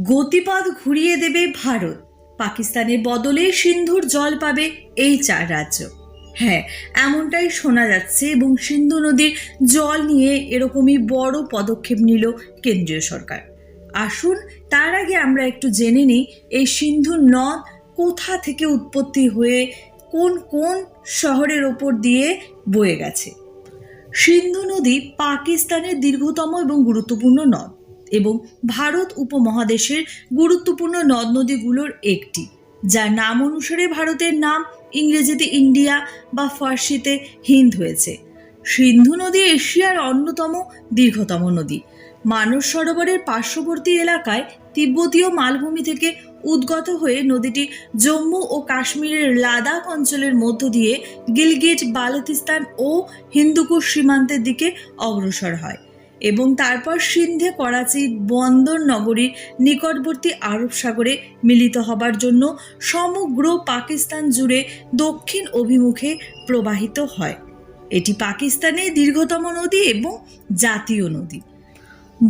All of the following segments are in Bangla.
গতিপথ ঘুরিয়ে দেবে ভারত। পাকিস্তানের বদলে সিন্ধুর জল পাবে এই চার রাজ্য। হ্যাঁ এমনটাই শোনা যাচ্ছে এবং সিন্ধু নদীর জল নিয়ে এরকমই বড় পদক্ষেপ নিল কেন্দ্রীয় সরকার। আসুন, তার আগে আমরা একটু জেনে নিই, এই সিন্ধু নদ কোথা থেকে উৎপত্তি হয়ে কোন কোন শহরের ওপর দিয়ে বয়ে গেছে? সিন্ধু নদী পাকিস্তানের দীর্ঘতম এবং গুরুত্বপূর্ণ নদ। এবং ভারত উপমহাদেশের গুরুত্বপূর্ণ নদ নদীগুলোর একটি, যার নাম অনুসারে ভারতের নাম ইংরেজিতে ইন্ডিয়া বা ফার্সিতে হিন্দ হয়েছে। সিন্ধু নদী এশিয়ার অন্যতম দীর্ঘতম নদী। মানস সরোবরের পার্শ্ববর্তী এলাকায় তিব্বতীয় মালভূমি থেকে উদ্গত হয়ে নদীটি জম্মু ও কাশ্মীরের লাদাখ অঞ্চলের মধ্য দিয়ে গিলগিট বালতিস্তান ও হিন্দুকুশ সীমান্তের দিকে অগ্রসর হয়। এবং তারপর সিন্ধে করাচি বন্দর নগরীর নিকটবর্তী আরব সাগরে মিলিত হবার জন্য সমগ্র পাকিস্তান জুড়ে দক্ষিণ অভিমুখে প্রবাহিত হয়। এটি পাকিস্তানের দীর্ঘতম নদী এবং জাতীয় নদী।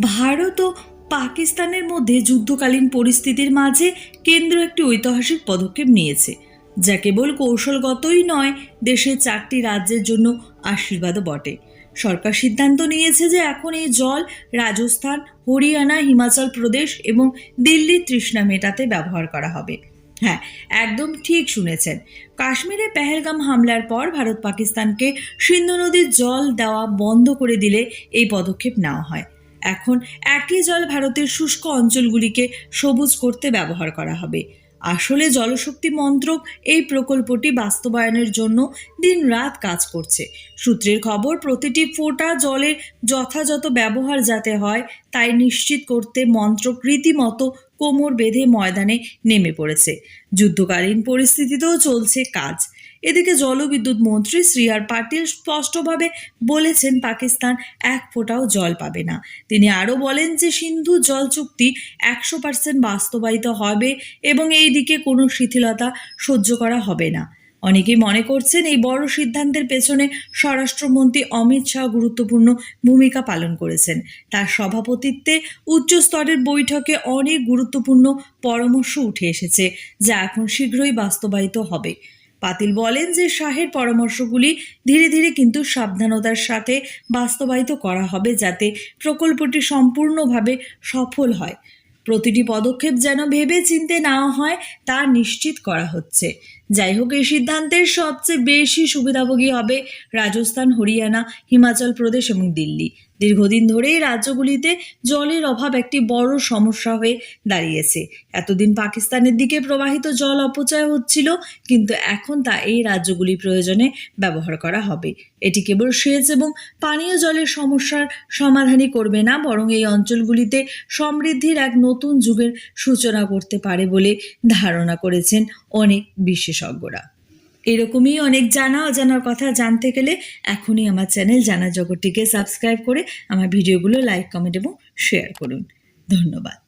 ভারত ও পাকিস্তানের মধ্যে যুদ্ধকালীন পরিস্থিতির মাঝে কেন্দ্র একটি ঐতিহাসিক পদক্ষেপ নিয়েছে, যা কেবল কৌশলগতই নয়, দেশের চারটি রাজ্যের জন্য আশীর্বাদও বটে। সরকার সিদ্ধান্ত নিয়েছে যে এখন এই জল রাজস্থান, হরিয়ানা, হিমাচল প্রদেশ এবং দিল্লির তৃষ্ণা মেটাতে ব্যবহার করা হবে। হ্যাঁ একদম ঠিক শুনেছেন। কাশ্মীরে পেহেলগাম হামলার পর ভারত পাকিস্তানকে সিন্ধু নদীর জল দেওয়া বন্ধ করে দিলে এই পদক্ষেপ নেওয়া হয়। এখন একই জল ভারতের শুষ্ক অঞ্চলগুলিকে সবুজ করতে ব্যবহার করা হবে। আসলে জলশক্তি মন্ত্রক এই প্রকল্পটি বাস্তবায়নের জন্য দিনরাত কাজ করছে। সূত্রের খবর, প্রতিটি ফোঁটা জলের যথাযথ ব্যবহার যাতে হয়, তাই নিশ্চিত করতে মন্ত্রক রীতিমতো কোমর বেঁধে ময়দানে নেমে পড়েছে। যুদ্ধকালীন পরিস্থিতিতেও চলছে কাজ। এদিকে জলবিদ্যুৎ মন্ত্রী শ্রী আর পাটিল স্পষ্টভাবে বলেছেন পাকিস্তান এক ফোঁটাও জল পাবে না। তিনি আরও বলেন যে সিন্ধু জল চুক্তি একশো পার্সেন্ট বাস্তবায়িত হবে এবং এই দিকে কোনো শিথিলতা সহ্য করা হবে না। অনেকেই মনে করছেন এই বড় সিদ্ধান্তের পেছনে স্বরাষ্ট্রমন্ত্রী অমিত শাহ গুরুত্বপূর্ণ ভূমিকা পালন করেছেন। তার সভাপতিত্বে উচ্চ স্তরের বৈঠকে অনেক গুরুত্বপূর্ণ পরামর্শ উঠে এসেছে, যা এখন শীঘ্রই বাস্তবায়িত হবে। পাতিল বলেন যে শাহের পরামর্শগুলি ধীরে ধীরে কিন্তু সাবধানতার সাথে বাস্তবায়িত করা হবে যাতে প্রকল্পটি সম্পূর্ণভাবে সফল হয়। প্রতিটি পদক্ষেপ যেন ভেবে চিনতে নেওয়া হয়, তা নিশ্চিত করা হচ্ছে। যাই হোক এই সিদ্ধান্তের সবচেয়ে বেশি সুবিধাভোগী হবে রাজস্থান, হরিয়ানা, হিমাচল প্রদেশ এবং দিল্লি। দীর্ঘদিন ধরেই রাজ্যগুলিতে জলের অভাব একটি বড় সমস্যা হয়ে দাঁড়িয়েছে। এতদিন পাকিস্তানের দিকে প্রবাহিত জল অপচয় হচ্ছিল, কিন্তু এখন তা এই রাজ্যগুলি প্রয়োজনে ব্যবহার করা হবে। এটি কেবল সেচ এবং পানীয় জলের সমস্যার সমাধানই করবে না, বরং এই অঞ্চলগুলিতে সমৃদ্ধির এক নতুন যুগের সূচনা করতে পারে বলে ধারণা করেছেন অনেক বিশেষজ্ঞরা। এরকমই অনেক জানা অজানার কথা জানতে গেলে এখনই আমার চ্যানেল জানা জগৎটিকে সাবস্ক্রাইব করে আমার ভিডিওগুলো লাইক, কমেন্ট এবং শেয়ার করুন। ধন্যবাদ।